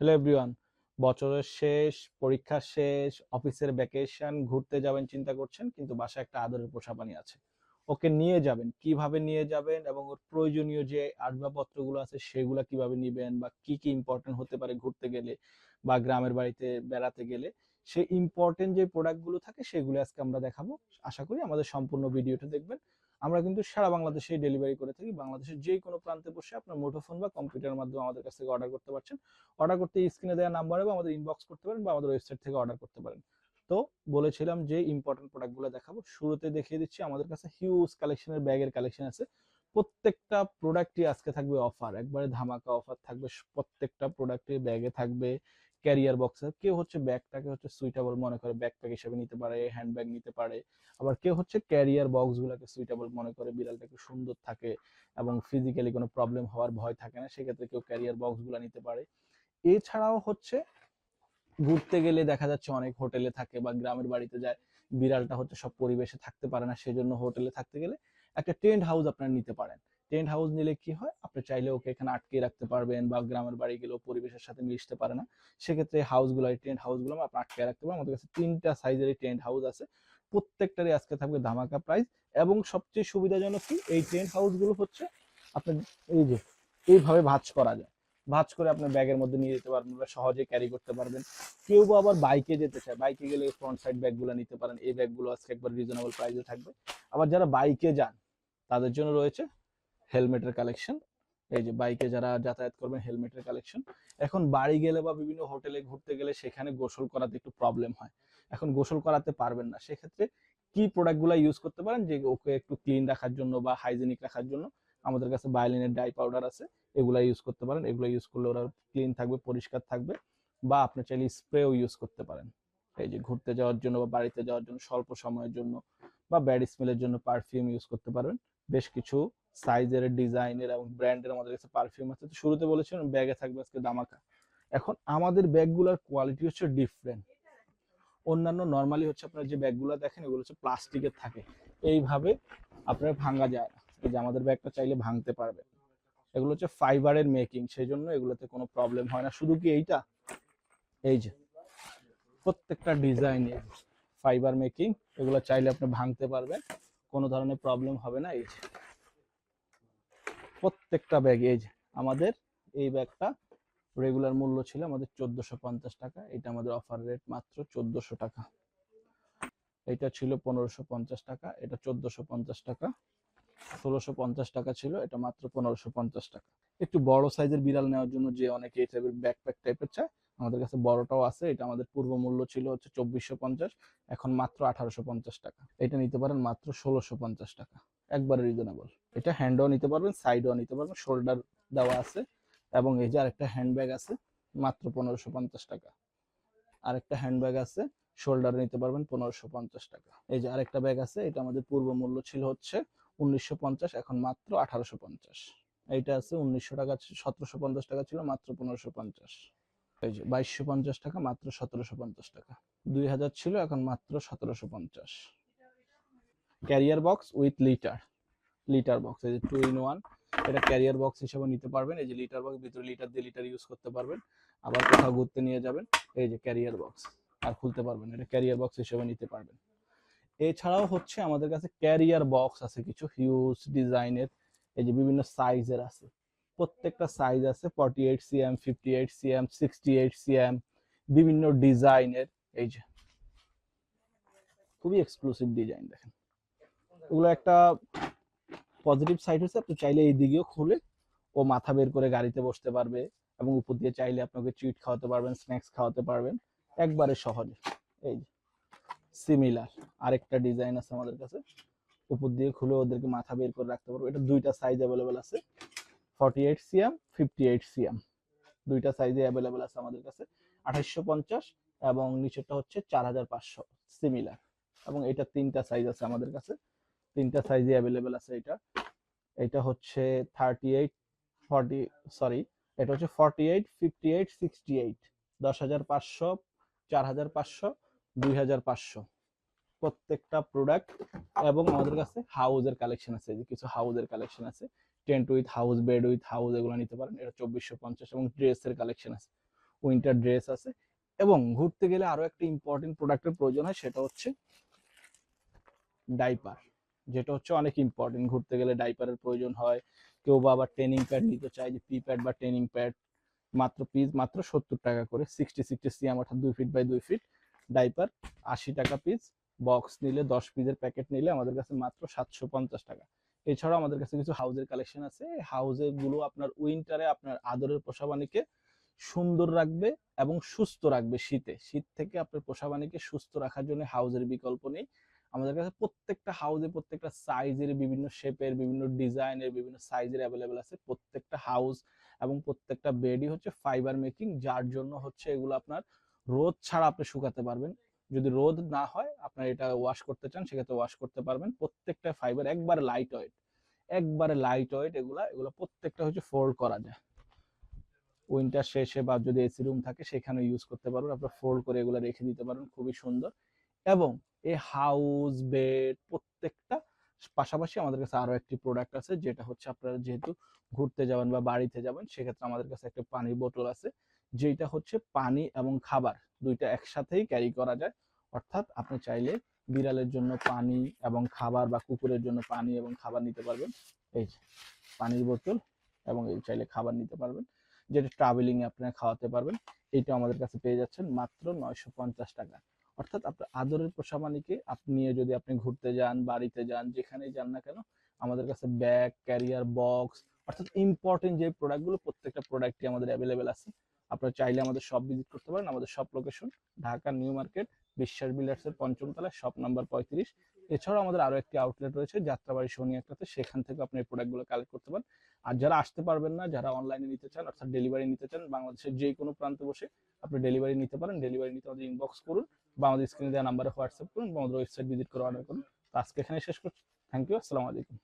Hello everyone বছরের শেষ পরীক্ষা শেষ, অফিসের ভ্যাকেশন ঘুরতে যাবেন, চিন্তা করছেন, কিন্তু বাসায় একটা আদরের পোষা পানি আছে। ওকে নিয়ে যাবেন, কীভাবে নিয়ে যাবেন এবং ওর প্রয়োজনীয় যে আসবাবপত্রগুলো আছে, সেগুলো কীভাবে নিবেন বা কি কি ইম্পর্টেন্ট হতে পারে ঘুরতে গেলে বা গ্রামের বাড়িতে বেড়াতে গেলে, সেই ইম্পর্টেন্ট যে প্রোডাক্টগুলো থাকে, সেগুলো আজকে আমরা দেখাবো। আশা করি আমাদের সম্পূর্ণ ভিডিওটা দেখবেন। আমরা কিন্তু সারা বাংলাদেশে ডেলিভারি করে থাকি। বাংলাদেশের যে কোনো প্রান্তে বসে আপনার মুঠোফোন বা কম্পিউটারের মাধ্যমে আমাদের কাছ থেকে অর্ডার করতে পারছেন। অর্ডার করতে স্ক্রিনে দেওয়া নাম্বারে বা আমাদের ইনবক্স করতে পারেন বা আমাদের ওয়েবসাইট থেকে অর্ডার করতে পারেন। তো বলেছিলাম যে ইম্পর্টেন্ট প্রোডাক্টগুলো দেখাবো। শুরুতে দেখিয়ে দিচ্ছি, আমাদের কাছে হিউজ কালেকশনের ব্যাগের কালেকশন আছে। প্রত্যেকটা প্রোডাক্টই আজকে থাকবে অফার একবারে ধামাকা অফার থাকবে। প্রত্যেকটা প্রোডাক্টের ব্যাগে থাকবে। Carrier box. কেউ হচ্ছে ব্যাগটাকে হচ্ছে সুইটেবল মনে করে ব্যাকপ্যাক হিসেবে নিতে পারে হ্যান্ডব্যাগ নিতে পারে। আবার কেউ হচ্ছে ক্যারিয়ার বক্সগুলোকে সুইটেবল মনে করে, বিড়ালটা সুন্দর থাকে এবং ফিজিক্যালি কোনো প্রবলেম হওয়ার ভয় থাকে না, সেক্ষেত্রে কেউ ক্যারিয়ার বক্সগুলা নিতে পারে। এছাড়াও হচ্ছে ঘুরতে গেলে দেখা যাচ্ছে অনেক হোটেলে থাকে বা গ্রামের বাড়িতে যায়, বিড়ালটা হচ্ছে সব পরিবেশে থাকতে পারে না, সেজন্য হোটেলে থাকতে গেলে একটা টেন্ট হাউস আপনারা নিতে পারেন। টেন্ট হাউস নিলে কি হয়? আপনি চাইলে ওকে এখানে আটকে রাখতে পারবেন বা গ্রামের বাড়ি গেলেও পরিবেশের সাথে মিশতে পারে না। সেক্ষেত্রে হাউসগুলো টেন্ট হাউসগুলো আপনি আটকে রাখতে পারেন। আমাদের কাছে তিনটা সাইজের টেন্ট হাউস আছে। প্রত্যেকটারই আজকে থাকবে ধামাকা প্রাইস এবং সবচেয়ে সুবিধাজনক কি? এই টেন্ট হাউসগুলো হচ্ছে আপনার এই যে, এইভাবে ভাঁজ করা যায়। ভাঁজ করে আপনার ব্যাগের মধ্যে নিয়ে যেতে পারবেন বা সহজে ক্যারি করতে পারবেন। কেউ বা আবার বাইকে যেতে চায়। বাইকে গেলে ফ্রন্ট সাইড ব্যাগগুলো নিতে পারেন। এই ব্যাগগুলো আজকে একবার রিজনেবল প্রাইসে থাকবে। আবার যারা বাইকে যান, তাদের জন্য রয়েছে হেলমেটের কালেকশন এই যে বাইকে যারা যাতায়াত করবেন হেলমেটের কালেকশন এখন বাড়ি গেলে বা বিভিন্ন হোটেলে ঘুরতে গেলে সেখানে গোসল করাতে একটু প্রবলেম হয়। এখন গোসল করাতে পারবেন না, সেক্ষেত্রে কি প্রোডাক্টগুলো ইউজ করতে পারেন যে ওকে একটু ক্লিন রাখার জন্য বা হাইজেনিক রাখার জন্য? আমাদের কাছে বায়োলিনের ডাই পাউডার আছে এগুলা ইউজ করতে পারেন। এগুলো ইউজ করলে ওরা ক্লিন থাকবে, পরিষ্কার থাকবে বা আপনি চাইলে স্প্রেও ইউজ করতে পারেন। এই যে ঘুরতে যাওয়ার জন্য বা বাড়িতে যাওয়ার জন্য স্বল্প সময়ের জন্য বা ব্যাড স্মেলের জন্য পারফিউম ইউজ করতে পারবেন। বেশ কিছু সাইজের ডিজাইনের এবং ব্র্যান্ডের আমাদের কাছে পারফিউম আছে। তো শুরুতে বলেছিলাম ব্যাগে থাকবে আজকে দামাকা এখন আমাদের ব্যাগগুলোর কোয়ালিটি হচ্ছে ডিফারেন্ট অন্যান্য নর্মালি হচ্ছে আপনার যে ব্যাগগুলো দেখেন, এগুলো হচ্ছে প্লাস্টিকের থাকে। এইভাবে আপনার ভাঙা যায় না। যে আমাদের ব্যাগটা চাইলে ভাঙতে পারবে এগুলো হচ্ছে ফাইবারের মেকিং সেই জন্য এগুলোতে কোনো প্রবলেম হয় না। শুধু কি এইটা? এই যে প্রত্যেকটা ডিজাইন ফাইবার মেকিং এগুলো চাইলে আপনি ভাঙতে পারবেন। কোনো ধরনের প্রবলেম হবে না। এই যে প্রত্যেকটা ব্যাগ এই যে আমাদের এই ব্যাগটা রেগুলার মূল্য ছিল আমাদের চোদ্দশো পঞ্চাশ টাকা। এটা আমাদের অফার রেট মাত্র চোদ্দশো টাকা। এটা ছিল পনেরোশো পঞ্চাশ টাকা, এটা চোদ্দশো পঞ্চাশ টাকা, ষোলোশো পঞ্চাশ টাকা ছিল, এটা মাত্র পনেরোশো পঞ্চাশ টাকা। একটু বড় সাইজের বিড়াল নেওয়ার জন্য যে অনেকে এই টাইপের ব্যাকপ্যাক টাইপের চায়, আমাদের কাছে বড়টাও আছে। এটা আমাদের পূর্ব মূল্য ছিল হচ্ছে চব্বিশশো পঞ্চাশ, এখন মাত্র আঠারোশো পঞ্চাশ টাকা। এটা নিতে পারেন মাত্র ষোলোশো পঞ্চাশ টাকা। একবারে রিজনেবল এটা হ্যান্ডও নিতে পারবেন সাইডও নিতে পারবেন শোল্ডার দেওয়া আছে এবং এই যে আরেকটা হ্যান্ডব্যাগ আছে, মাত্র পনেরোশো পঞ্চাশ টাকা। আরেকটা হ্যান্ডব্যাগ আছে শোল্ডার নিতে পারবেন, পনেরোশো পঞ্চাশ টাকা। এই যে আরেকটা ব্যাগ আছে, এটা আমাদের পূর্ব মূল্য ছিল হচ্ছে উনিশশো পঞ্চাশ, এখন মাত্র আঠারোশো পঞ্চাশ। এইটা আছে উনিশশো টাকা, সতেরোশো পঞ্চাশ টাকা ছিল, মাত্র পনেরোশো পঞ্চাশ। এই যে বাইশশো পঞ্চাশ টাকা, মাত্র সতেরোশো পঞ্চাশ টাকা। দুই হাজার ছিল, এখন মাত্র সতেরোশো পঞ্চাশ। Carrier box with litre litre box, এই যে টু ইন ওয়ান এটা ক্যারিয়ার বক্স হিসেবে নিতে পারবেন, এই যে লিটার বক্স, ভিতরে লিটার দিয়ে লিটার ইউজ করতে পারবেন, আবার কোথাও ঘুরতে নিয়ে যাবেন, এই যে ক্যারিয়ার বক্স, আর খুলতে পারবেন, এটা ক্যারিয়ার বক্স হিসেবে নিতে পারবেন। এছাড়াও হচ্ছে আমাদের কাছে ক্যারিয়ার বক্স আছে কিছু হিউজ ডিজাইনের এই যে বিভিন্ন সাইজের আছে, প্রত্যেকটা সাইজ আছে forty eight CM fifty eight CM sixty eight CM বিভিন্ন ডিজাইনের এই যে, খুবই এক্সক্লুসিভ ডিজাইন দেখেন। ওগুলো একটা পজিটিভ সাইড হচ্ছে, আপনি চাইলে এই দিকেও খুলে ও মাথা বের করে গাড়িতে বসতে পারবে এবং উপর দিয়ে চাইলে আপনাকে চিট খাওয়াতে পারবেন স্ন্যাক্স খাওয়াতে পারবেন, একবারে সহজে। এই যে সিমিলার আরেকটা ডিজাইন আছে আমাদের কাছে। উপর দিয়ে খুলে ওদেরকে মাথা বের করে রাখতে পারব। এটা দুইটা সাইজ অ্যাভেলেবেল আছে। Forty eight CM fifty eight CM দুইটা সাইজে অ্যাভেলেবেল আছে আমাদের কাছে। আঠাশশো পঞ্চাশ এবং নিচেরটা হচ্ছে চার হাজার পাঁচশো সিমিলার এবং এটা তিনটা সাইজ আছে আমাদের কাছে। তিনটা সাইজে অ্যাভেলেবেল আছে এটা। এটা হচ্ছে থার্টি এইট ফর্টি সরি এটা হচ্ছে forty eight fifty eight sixty eight দশ হাজার পাঁচশো, চার হাজার পাঁচশো, দুই হাজার পাঁচশো। প্রত্যেকটা প্রোডাক্ট এবং আমাদের কাছে হাউজের কালেকশন আছে। যে কিছু হাউজের কালেকশন আছে। Tent with house bed with house এগুলো নিতে পারেন। এটা চব্বিশশো পঞ্চাশ এবং ড্রেসের কালেকশন আছে। উইন্টার ড্রেস আছে। এবং ঘুরতে গেলে আরও একটা ইম্পর্টেন্ট প্রোডাক্টের প্রয়োজন হয়, সেটা হচ্ছে ডাইপার যেটা হচ্ছে অনেক ইম্পর্টেন্ট ঘুরতে গেলে ডাইপারের প্রয়োজন হয়। কেউ বা আবার ট্রেনিং প্যাড নিতে চায় যে পি প্যাড বা ট্রেনিং প্যাড মাত্র পিস মাত্র সত্তর টাকা করে। সিক্সটি সিক্সটি সিএম অর্থাৎ দুই ফিট বাই দুই ফিট ডাইপার আশি টাকা পিস বক্স নিলে দশ পিসের প্যাকেট নিলে আমাদের কাছে মাত্র সাতশো পঞ্চাশ টাকা। এছাড়াও আমাদের কাছে কিছু হাউজের কালেকশন আছে। হাউজেরগুলো আপনার উইন্টারে আপনার আদরের পোষা প্রাণীকে সুন্দর রাখবে এবং সুস্থ রাখবে শীতে। শীত থেকে আপনার পোষা প্রাণীকে সুস্থ রাখার জন্য হাউজের বিকল্প নেই। আমাদের কাছে প্রত্যেকটা হাউজে প্রত্যেকটা সাইজের বিভিন্ন শেপের বিভিন্ন ডিজাইনের বিভিন্ন সাইজের অ্যাভেলেবেল আছে। প্রত্যেকটা হাউস এবং প্রত্যেকটা বেডই হচ্ছে ফাইবার মেকিং যার জন্য হচ্ছে এগুলো আপনার রোদ ছাড়া আপনি শুকাতে পারবেন। যদি রোদ না হয়, আপনার এটা ওয়াশ করতে চান, সেক্ষেত্রে ওয়াশ করতে পারবেন। প্রত্যেকটা ফাইবার একবারে লাইট ওয়েট একবারে লাইট ওয়েট এগুলা, এগুলো প্রত্যেকটা হচ্ছে ফোল্ড করা যায়। উইন্টার শেষে বা যদি এসি রুম থাকে, সেখানে ইউজ করতে পারবেন। আপনার ফোল্ড করে এগুলো রেখে দিতে পারেন খুবই সুন্দর। এবং এই হাউস বেড প্রত্যেকটা পাশাপাশি আমাদের কাছে আরও একটি প্রোডাক্ট আছে, যেটা হচ্ছে আপনারা যেহেতু ঘুরতে যাবেন বা বাড়িতে যাবেন, সেক্ষেত্রে আমাদের কাছে একটা পানির বোতল আছে যেটা হচ্ছে পানি এবং খাবার দুইটা একসাথেই ক্যারি করা যায়। অর্থাৎ আপনি চাইলে বিড়ালের জন্য পানি এবং খাবার বা কুকুরের জন্য পানি এবং খাবার নিতে পারবেন। এই পানির বোতল এবং এই চাইলে খাবার নিতে পারবেন, যেটা ট্রাভেলিং এ আপনারা খাওয়াতে পারবেন। এইটা আমাদের কাছে পেয়ে যাচ্ছেন মাত্র নয়শো পঞ্চাশ টাকা। অর্থাৎ আপনার আদরের পোষা প্রাণীকে আপনি নিয়ে যদি আপনি ঘুরতে যান, বাড়িতে যান, যেখানেই যান না কেন, আমাদের কাছে ব্যাগ ক্যারিয়ার বক্স অর্থাৎ ইম্পর্টেন্ট যে প্রোডাক্টগুলো প্রত্যেকটা প্রোডাক্টই আমাদের অ্যাভেলেবেল আছে। আপনারা চাইলে আমাদের শপ ভিজিট করতে পারেন, আমাদের shop location Dhaka new market, Biswas বিল্ডার্সের পঞ্চম তলায় শপ নাম্বার পঁয়ত্রিশ। এছাড়াও আমাদের আরও একটি আউটলেট রয়েছে, যাত্রাবাড়ি একটাতে সেখান থেকে আপনি এই প্রোডাক্টগুলো কালেক্ট করতে পারেন। আর যারা আসতে পারবেন না, যারা অনলাইনে নিতে চান, অর্থাৎ ডেলিভারি নিতে চান, বাংলাদেশের যে কোনো প্রান্তে বসে আপনি ডেলিভারি নিতে পারেন। ডেলিভারি নিতে আমাদের ইনবক্স করুন। বা আমাদের স্ক্রিনে দেওয়া নাম্বারে হোয়াটসঅ্যাপ করুন বা আমাদের ওয়েবসাইট ভিজিট করে অর্ডার করুন। আজকে এখানে শেষ করছি। থ্যাংক ইউ আসসালামু আলাইকুম।